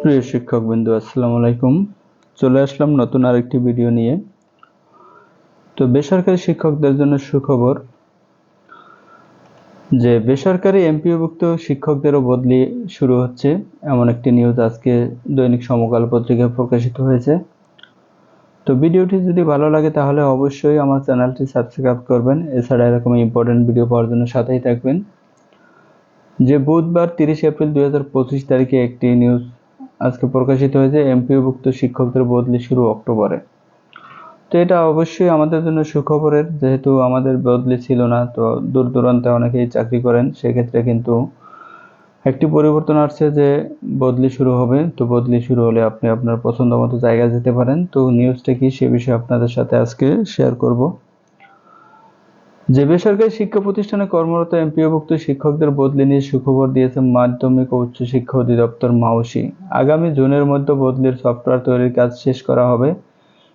প্রিয় শিক্ষক বিন্দু আসসালামু আলাইকুম। চলে আসলাম নতুন আরেকটি ভিডিও নিয়ে। তো বেসরকারি শিক্ষকদের জন্য সুখবর যে, বেসরকারি এমপিওভুক্ত শিক্ষকদেরও বদলি শুরু হচ্ছে। এমন একটি নিউজ আজকে দৈনিক সমকাল পত্রিকায় প্রকাশিত হয়েছে। তো ভিডিওটি যদি ভালো লাগে তাহলে অবশ্যই আমার চ্যানেলটি সাবস্ক্রাইব করবেন। এছাড়া এরকম ইম্পর্টেন্ট ভিডিও পাওয়ার জন্য সাথেই থাকবেন। যে বুধবার তিরিশ এপ্রিল দু হাজার পঁচিশ তারিখে একটি নিউজ আজকে প্রকাশিত হয়েছে, এমপিওভুক্ত শিক্ষকদের বদলি শুরু অক্টোবরে। তো এটা অবশ্যই আমাদের জন্য সুখবরের, যেহেতু আমাদের বদলি ছিল না, তো দূর দূরান্তে অনেকেই চাকরি করেন, সেক্ষেত্রে কিন্তু একটি পরিবর্তন আসছে যে বদলি শুরু হবে। তো বদলি শুরু হলে আপনি আপনার পছন্দ মতো জায়গায় যেতে পারেন। তো নিউজটা কি সে বিষয়ে আপনাদের সাথে আজকে শেয়ার করব। যে বেসরকারি শিক্ষা প্রতিষ্ঠানে কর্মরত এমপিওভুক্ত শিক্ষকদের বদলি নিয়ে সুখবর দিয়েছে মাধ্যমিক ও উচ্চ শিক্ষা অধিদপ্তর মাউসি আগামী জুনের মধ্যে বদলির সফটওয়্যার তৈরির কাজ শেষ করা হবে।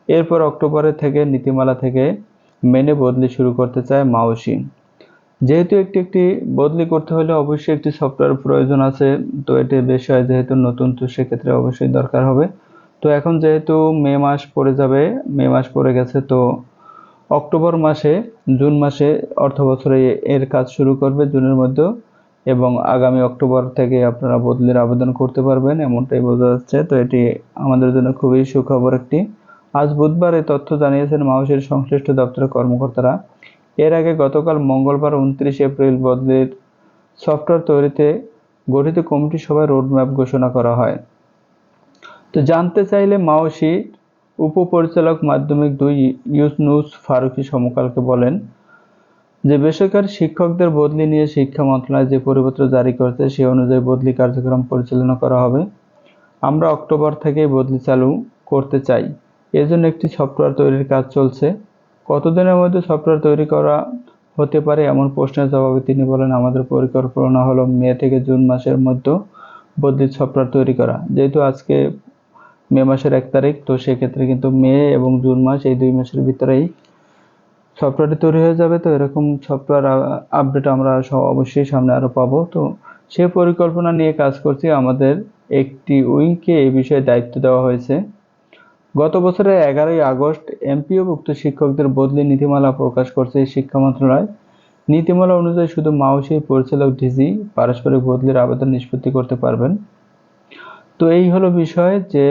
এরপর অক্টোবরের থেকে নীতিমালা থেকে মেনে বদলি শুরু করতে চায় মাউসি যেহেতু একটি একটি বদলি করতে হলে অবশ্যই একটি সফটওয়্যার প্রয়োজন আছে, তো এটি বিষয় যেহেতু নতুন, তো সেক্ষেত্রে অবশ্যই দরকার হবে। তো এখন যেহেতু মে মাস পড়ে যাবে, মে মাস পড়ে গেছে, তো অক্টোবর মাসে, জুন মাসে অর্থ বছরে এর কাজ শুরু করবে জুনের মধ্যে এবং আগামী অক্টোবর থেকে আপনারা বদলির আবেদন করতে পারবেন, এমনটাই বোঝা যাচ্ছে। তো এটি আমাদের জন্য খুবই সুখবর একটি। আজ বুধবার এই তথ্য জানিয়েছেন মাউসের সংশ্লিষ্ট দপ্তরের কর্মকর্তারা। এর আগে গতকাল মঙ্গলবার উনত্রিশ এপ্রিল বদলির সফটওয়্যার তৈরিতে গঠিত কমিটি সভায় রোডম্যাপ ঘোষণা করা হয়। তো জানতে চাইলে মাওসি উপপরিচালক মাধ্যমিক দুই ইউসনুস ফারুকি সমকালকে বলেন যে বেসরকারি শিক্ষকদের বদলি নিয়ে শিক্ষা মন্ত্রণালয় যে পরিপত্র জারি করেছে, সে অনুযায়ী বদলি কার্যক্রম পরিচালনা করা হবে। আমরা অক্টোবর থেকেই বদলি চালু করতে চাই। এজন্য একটি সফটওয়্যার তৈরির কাজ চলছে। কতদিনের মধ্যে সফটওয়্যার তৈরি করা হতে পারে এমন প্রশ্নের জবাবে তিনি বলেন, আমাদের পরিকল্পনা হলো মে থেকে জুন মাসের মধ্যে বদলির সফটওয়্যার তৈরি করা। যেহেতু আজকে মে মাসের এক তারিখ, তো সেক্ষেত্রে কিন্তু মে এবং জুন মাস এই দুই মাসের ভিতরেই সফটওয়্যারটি তৈরি হয়ে যাবে। তো এরকম সফটওয়্যার আপডেট আমরা অবশ্যই সামনে আরও পাবো। তো সে পরিকল্পনা নিয়ে কাজ করছি। আমাদের একটি উইংকে এই বিষয়ে দায়িত্ব দেওয়া হয়েছে। গত বছরের এগারোই আগস্ট এমপিওভুক্ত শিক্ষকদের বদলি নীতিমালা প্রকাশ করছে শিক্ষা মন্ত্রণালয়। নীতিমালা অনুযায়ী শুধু মাউসি পরিচালক ডিজি পারস্পরিক বদলির আবেদন নিষ্পত্তি করতে পারবেন। তো এই হলো বিষয় যে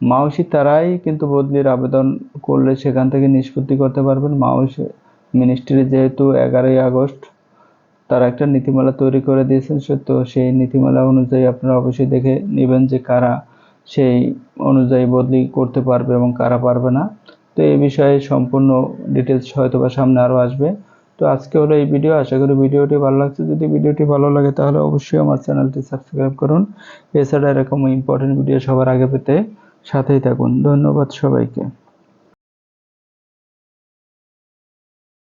মাউসি তারাই কিন্তু বদলির আবেদন করলে সেখান থেকে নিষ্পত্তি করতে পারবেন। মাউসি মিনিস্ট্রি যেহেতু এগারোই আগস্ট, তারা একটা নীতিমালা তৈরি করে দিয়েছেন। তো সেই নীতিমালা অনুযায়ী আপনারা অবশ্যই দেখে নেবেন যে কারা সেই অনুযায়ী বদলি করতে পারবে এবং কারা পারবে না। তো এই বিষয়ে সম্পূর্ণ ডিটেলস হয়তো বা সামনে আরও আসবে। তো আজকে হলো এই ভিডিও আশা করি ভিডিওটি ভালো লাগছে। যদি ভিডিওটি ভালো লাগে তাহলে অবশ্যই আমার চ্যানেলটি সাবস্ক্রাইব করুন। এছাড়া এরকম ইম্পর্টেন্ট ভিডিও সবার আগে পেতে সাথেই থাকুন। ধন্যবাদ সবাইকে।